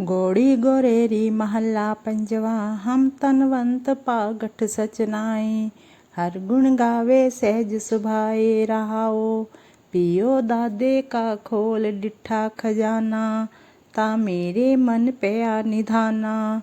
ਗੋੜੀ ਗੋਰੇਰੀ ਮਹੱਲਾ ਪੰਜਵਾ, ਹਮ ਤਨਵੰਤ ਪਾਗਠ ਸਚਨਾਈ। ਹਰ ਗੁਣ ਗਾਵੇ ਸਹਿਜ ਸੁਭਾਏ ਰਹਾਓ ਪਿਓ ਦਾਦੇ ਕਾ ਖੋਲ ਡਿਠਾ ਖਜ਼ਾਨਾ, ਤਾ ਮੇਰੇ ਮਨ ਪਿਆ ਨਿਧਾਨਾ।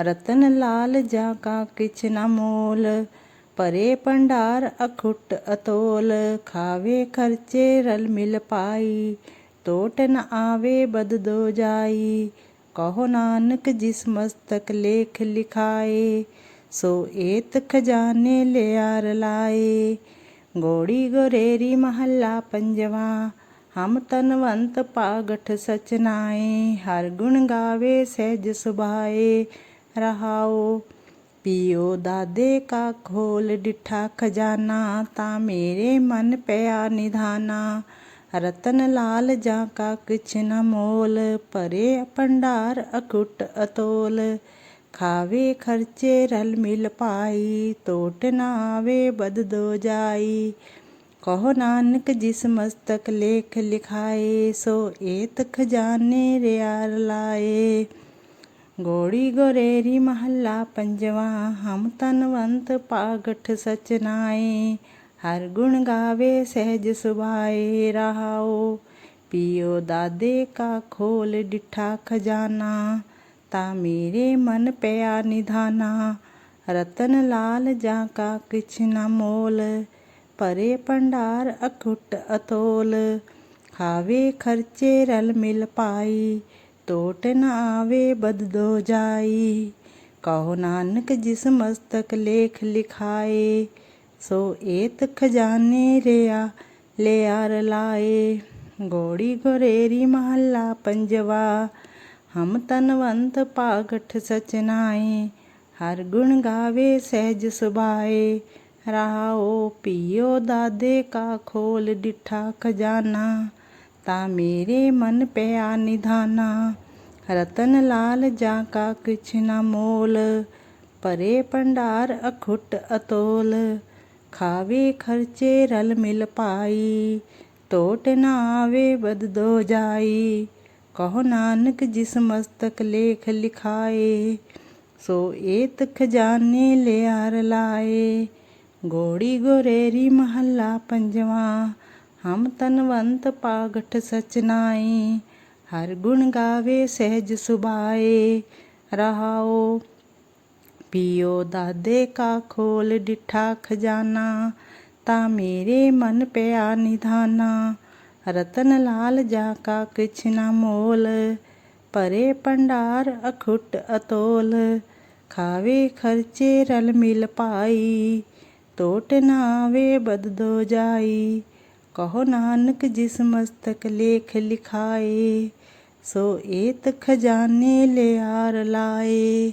ਰਤਨ ਲਾਲ ਜਾ ਕਾ ਕਿਛ ਨ ਮੋਲ, ਪਰੇ ਭੰਡਾਰ ਅਖੁੱਟ ਅਤੋਲ। ਖਾਵੇ ਖਰਚੇ ਰਲ ਮਿਲ ਪਾਈ ਟੋਟ ਨ ਆਵੇ ਬਦ ਦੋ ਜਾਈ। ਕਹੋ ਨਾਨਕ ਜਿਸ ਮਸਤਕ ਲੇਖ ਲਿਖਾਏ, ਸੋ ਏਤ ਖਜ਼ਾਨੇ ਲਿਆਰ ਲਾਏ। ਗੋੜੀ ਗੋਰੇਰੀ ਮਹੱਲਾ ਪੰਜਵਾ, ਹਮ ਤਨਵੰਤ ਪਾਗਠ ਸਚਨਾਏ ਹਰ ਗੁਣ ਗਾਵੇ ਸਹਿਜ ਸੁਭਾਏ, ਰਹਾਓ। ਪਿਓ ਦਾਦੇ ਕਾ ਖੋਲ ਡਿਠਾ ਖਜ਼ਾਨਾ, ਤਾਂ ਮੇਰੇ ਮਨ ਪਿਆ ਨਿਧਾਨਾ। ਰਤਨ ਲਾਲ ਜਾ ਕਾ ਕਿਛ ਨ ਮੋਲ, ਭਰੇ ਭੰਡਾਰ ਅਕੁੱਟ ਅਤੋਲ। ਖਾਵੇ ਖਰਚੇ ਰਲ ਮਿਲ ਪਾਈ ਟੋਟ ਨ ਆਵੇ ਬਦ ਦੋ ਜਾਈ। ਕਹੋ ਨਾਨਕ ਜਿਸ ਮਸਤਕ ਲੇਖ ਲਿਖਾਏ, ਸੋ ਏਤ ਖਜ਼ਾਨੇ ਰਿਆਰ ਲਾਏ। ਗੋੜੀ ਗੋਰੇਰੀ ਮਹੱਲਾ ਪੰਜਵਾ, ਹਮ ਤਨਵੰਤ ਪਾਗਠ ਸਚਨਾਏ ਹਰ ਗੁਣ ਗਾਵੇ ਸਹਿਜ ਸੁਭਾਏ ਰਹਾਓ। ਪਿਓ ਦਾਦੇ ਕਾ ਖੋਲ ਡਿਠਾ ਖਜ਼ਾਨਾ, ਤਾ ਮੇਰੇ ਮਨ ਪਿਆ ਨਿਧਾਨਾ। ਰਤਨ ਲਾਲ ਜਾ ਕਾ ਕਿਛ ਨ ਮੋਲ, ਭਰੇ ਭੰਡਾਰ ਅਖੁੱਟ ਅਤੋਲ। ਖਾਵੇ ਖਰਚੇ ਰਲ ਮਿਲ ਪਾਈ, ਟੋਟ ਨਾ ਆਵੇ ਬਦ ਜਾਈ। ਕਹੋ ਨਾਨਕ ਜਿਸ ਮਸਤਕ ਲੇਖ ਲਿਖਾਏ ਸੋ ਏਤ ਖਜ਼ਾਨੇ ਰਿਆ ਲਿਆਰ ਲਾਏ। ਗੋੜੀ ਗੋਰੇਰੀ ਮਹੱਲਾ ਪੰਜਵਾ, ਹਮ ਤਨਵੰਤ ਪਾਗਠ ਸਚਨਾਏ। ਹਰ ਗੁਣ ਗਾਵੇ ਸਹਿਜ ਸੁਭਾਏ। ਰਹਾਓ ਪੀਓ ਦਾਦੇ ਕਾ ਖੋਲ ਡਿਠਾ ਖਜ਼ਾਨਾ। ਤਾ ਮੇਰੇ ਮਨ ਪਿਆ ਨਿਧਾਨਾ। ਰਤਨ ਲਾਲ ਜਾ ਕਾ ਕਿਛ ਨ ਮੋਲ। ਪਰੇ ਭੰਡਾਰ ਅਖੁੱਟ ਅਤੋਲ। ਖਾਵੇ ਖਰਚੇ ਰਲ ਮਿਲ ਪਾਈ, ਟੋਟ ਨਾ ਆਵੇ ਬਦ ਜਾਈ। ਕਹੋ ਨਾਨਕ ਜਿਸ ਮਸਤਕ ਲੇਖ ਲਿਖਾਏ, ਸੋ ਏਤ ਖਜ਼ਾਨੇ ਲਿਆਰ ਲਾਏ। ਗੋੜੀ ਗੋਰੇਰੀ ਮਹੱਲਾ ਪੰਜਵਾ, ਹਮ ਤਨਵੰਤ ਪਾਗਠ ਸਚਨਾਈ ਹਰ ਗੁਣ ਗਾਵੇ ਸਹਿਜ ਸੁਭਾਏ, ਰਹਾਓ ਪਿਓ ਦਾਦੇ ਕਾ ਖੋਲ ਡਿਠਾ ਖਜ਼ਾਨਾ ਤਾਂ ਮੇਰੇ ਮਨ ਪਿਆ ਨਿਧਾਨਾ। ਰਤਨ ਲਾਲ ਜਾ ਕਾ ਕਿਛ ਨ ਮੋਲ, ਪਰੇ ਭੰਡਾਰ ਅਖੁੱਟ ਅਤੋਲ। ਖਾਵੇ ਖਰਚੇ ਰਲ ਮਿਲ ਪਾਈ ਟੋਟ ਨ ਆਵੇ ਬਦ ਜਾਈ। ਕਹੋ ਨਾਨਕ ਜਿਸ ਮਸਤਕ ਲੇਖ ਲਿਖਾਏ, ਸੋ ਏਤ ਖਜ਼ਾਨੇ ਲਿਆਰ ਲਾਏ।